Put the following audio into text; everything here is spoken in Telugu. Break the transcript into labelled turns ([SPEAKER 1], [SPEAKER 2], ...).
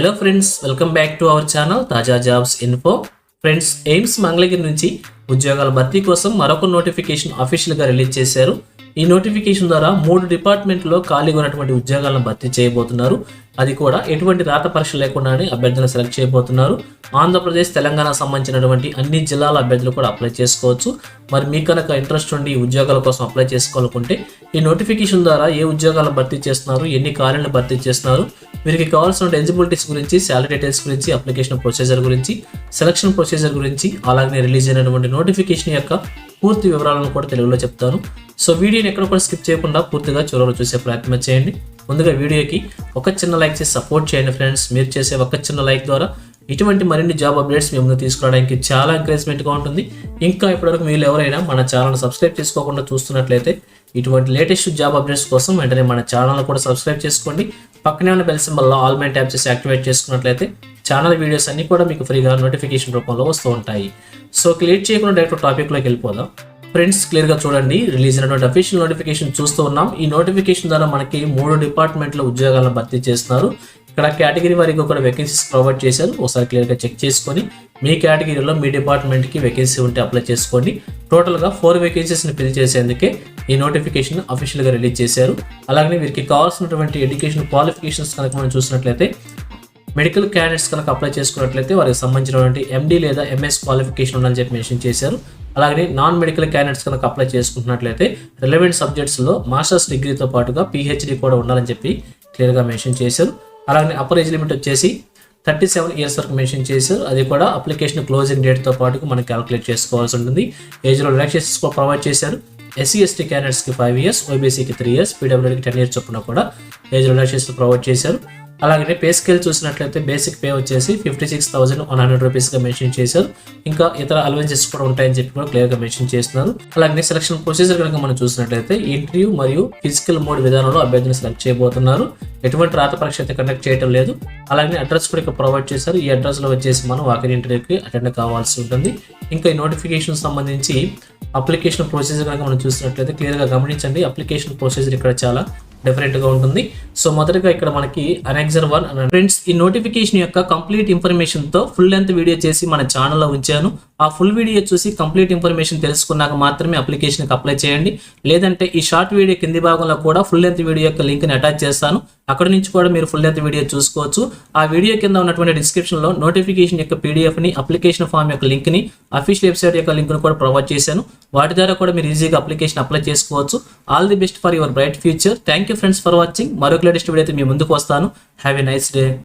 [SPEAKER 1] Hello friends welcome back to our channel తాజా jobs info friends AIIMS Mangalagiri నుంచి ఉద్యోగాల భర్తీ కోసం మరొక నోటిఫికేషన్ అఫీషియల్గా రిలీజ్ చేశారు. ఈ నోటిఫికేషన్ ద్వారా మూడు డిపార్ట్మెంట్లో ఖాళీగా ఉన్నటువంటి ఉద్యోగాలను భర్తీ చేయబోతున్నారు. అది కూడా ఎటువంటి రాత పరీక్ష లేకుండానే అభ్యర్థులను సెలెక్ట్ చేయబోతున్నారు. ఆంధ్రప్రదేశ్ తెలంగాణ సంబంధించినటువంటి అన్ని జిల్లాల అభ్యర్థులు కూడా అప్లై చేసుకోవచ్చు. మరి మీ కనుక ఇంట్రెస్ట్ ఉండి ఉద్యోగాల కోసం అప్లై చేసుకోవాలనుకుంటే ఈ నోటిఫికేషన్ ద్వారా ఏ ఉద్యోగాలను భర్తీ చేస్తున్నారు ఎన్ని ఖాళీలను భర్తీ చేస్తున్నారు వీరికి కావాల్సిన ఎలిజిబిలిటీస్ గురించి శాలరీ డీటెయిల్స్ గురించి అప్లికేషన్ ప్రొసీజర్ గురించి సెలక్షన్ ప్రొసీజర్ గురించి అలాగే రిలీజ్ అయినటువంటి నోటిఫికేషన్ యొక్క పూర్తి వివరాలను కూడా తెలుగులో చెప్తాను. సో వీడియోని ఎక్కడ కూడా స్కిప్ చేయకుండా పూర్తిగా చివరిలో చూసే ప్రయత్నం చేయండి. ముందుగా వీడియోకి ఒక చిన్న లైక్ చేసి సపోర్ట్ చేయండి ఫ్రెండ్స్ మీరు చేసే ఒక చిన్న లైక్ ద్వారా ఇటువంటి మరిన్ని జాబ్ అప్డేట్స్ మీ ముందు తీసుకురావడానికి చాలా ఎంకరేజ్మెంట్గా ఉంటుంది. ఇంకా ఇప్పటివరకు మీరు ఎవరైనా మన ఛానల్ సబ్స్క్రైబ్ చేసుకోకుండా చూస్తున్నట్లయితే ఇటువంటి లేటెస్ట్ జాబ్ అప్డేట్స్ కోసం వెంటనే మన ఛానల్ కూడా సబ్స్క్రైబ్ చేసుకోండి. పక్కనే ఉన్న బెల్ సింబల్లో ఆల్ మైన్ ట్యాప్ చేసి యాక్టివేట్ చేసుకున్నట్లయితే ఛానల్ వీడియోస్ అన్ని కూడా మీకు ఫ్రీగా నోటిఫికేషన్ రూపంలో వస్తూ ఉంటాయి. సో క్లియర్ చేయకుండా డైరెక్ట్ టాపిక్లోకి వెళ్ళిపోదాం. ఫ్రెండ్స్ క్లియర్గా చూడండి. రిలీజ్ అయినటువంటి అఫీషియల్ నోటిఫికేషన్ చూస్తూ ఉన్నాం. ఈ నోటిఫికేషన్ ద్వారా మనకి మూడు డిపార్ట్మెంట్ల ఉద్యోగాలను భర్తీ చేస్తున్నారు. ఇక్కడ కేటగిరీ వారికి కూడా వేకెన్సీస్ ప్రొవైడ్ చేశారు. ఒకసారి క్లియర్గా చెక్ చేసుకొని మీ కేటగిరీలో మీ డిపార్ట్మెంట్కి వేకెన్సీ ఉంటే అప్లై చేసుకోండి. టోటల్గా ఫోర్ వేకెన్సీస్ని ఫిల్ చేసేందుకే ఈ నోటిఫికేషన్ అఫీషియల్గా రిలీజ్ చేశారు. అలాగే వీరికి కావాల్సినటువంటి ఎడ్యుకేషన్ క్వాలిఫికేషన్స్ కనుక మనం చూసినట్లయితే మెడికల్ క్యాండిడేట్స్ కనుక అప్లై చేసుకున్నట్లయితే వారికి సంబంధించినటువంటి ఎండి లేదా ఎంఎస్ క్వాలిఫికేషన్ ఉందని చెప్పి మెన్షన్ చేశారు. అలాగే నాన్ మెడికల్ క్యాండిడేట్స్ కనుక అప్లై చేసుకుంటున్నట్లయితే రిలవెంట్ సబ్జెక్ట్స్లో మాస్టర్స్ డిగ్రీతో పాటుగా పీహెచ్డీ కూడా ఉండాలని చెప్పి క్లియర్గా మెన్షన్ చేశారు. అలాగే అప్పర్ ఏజ్ లిమిట్ వచ్చేసి థర్టీ సెవెన్ ఇయర్స్ వరకు మెన్షన్ చేశారు. అది కూడా అప్లికేషన్ క్లోజింగ్ డేట్తో పాటు మనం క్యాలిక్యులేట్ చేసుకోవాల్సి ఉంటుంది. ఏజ్లో రిలాక్సేషన్స్ కూడా ప్రొవైడ్ చేశారు. ఎస్సీ ఎస్టీ క్యాండిడేట్స్కి ఫైవ్ ఇయర్స్ ఓబీసీకి త్రీ ఇయర్స్ పీడబ్ల్యూడీకి టెన్ ఇయర్స్ చొప్పున కూడా ఏజ్ రిలాక్సేషన్ ప్రొవైడ్ చేశారు. అలాగే పే స్కేల్ చూసినట్లయితే బేసిక్ పే వచ్చేసి fifty six thousand one hundred రూపీస్గా mention చేశారు. ఇంకా ఇతర అలవెన్సెస్ కూడా ఉంటాయని చెప్పి కూడా క్లియర్గా మెన్షన్ చేస్తున్నారు. అలాగే సెలక్షన్ ప్రొసీజర్ కనుక మనం చూసినట్లయితే ఇంటర్వ్యూ మరియు ఫిజికల్ మోడ్ విధానంలో అభ్యర్థిని సెలెక్ట్ చేయబోతున్నారు. ఎటువంటి రాత పరీక్ష అయితే కండక్ట్ చేయడం లేదు. అలాగే అడ్రస్ కూడా ఇక్కడ ప్రొవైడ్ చేశారు. ఈ అడ్రస్లో వచ్చేసి మనం వాకిన్ ఇంటర్వ్యూకి అటెండ్ కావాల్సి ఉంటుంది. ఇంకా ఈ నోటిఫికేషన్ సంబంధించి అప్లికేషన్ ప్రొసీజర్ కనుక మనం చూసినట్లయితే క్లియర్గా గమనించండి. అప్లికేషన్ ప్రొసీజర్ ఇక్కడ చాలా డిఫరెంట్గా ఉంటుంది. సో మొదటగా ఇక్కడ మనకి అనెక్సర్ వన్ ఫ్రెండ్స్ ఈ నోటిఫికేషన్ యొక్క కంప్లీట్ ఇన్ఫర్మేషన్తో ఫుల్ లెంత్ వీడియో చేసి మన ఛానల్లో ఉంచాను. ఆ ఫుల్ వీడియో చూసి కంప్లీట్ ఇన్ఫర్మేషన్ తెలుసుకున్నాక మాత్రమే అప్లికేషన్కి అప్లై చేయండి. లేదంటే ఈ షార్ట్ వీడియో కింది భాగంలో కూడా ఫుల్ లెంత్ వీడియో యొక్క లింక్ని అటాచ్ చేస్తాను. అక్కడ నుంచి కూడా మీరు ఫుల్ లెంత్ వీడియో చూసుకోవచ్చు. ఆ వీడియో కింద ఉన్నటువంటి డిస్క్రిప్షన్లో నోటిఫికేషన్ యొక్క పీడిఎఫ్ని అప్లికేషన్ ఫామ్ యొక్క లింక్ని అఫీషియల్ వెబ్సైట్ యొక్క లింక్ను కూడా ప్రొవైడ్ చేశాను. వాటి ద్వారా కూడా మీరు ఈజీగా అప్లికేషన్ అప్లై చేసుకోవచ్చు. All the best for your bright future thank you friends for watching మరొక లేటెస్ట్ వీడియో అయితే మీ ముందుకు వస్తాను. Have a nice day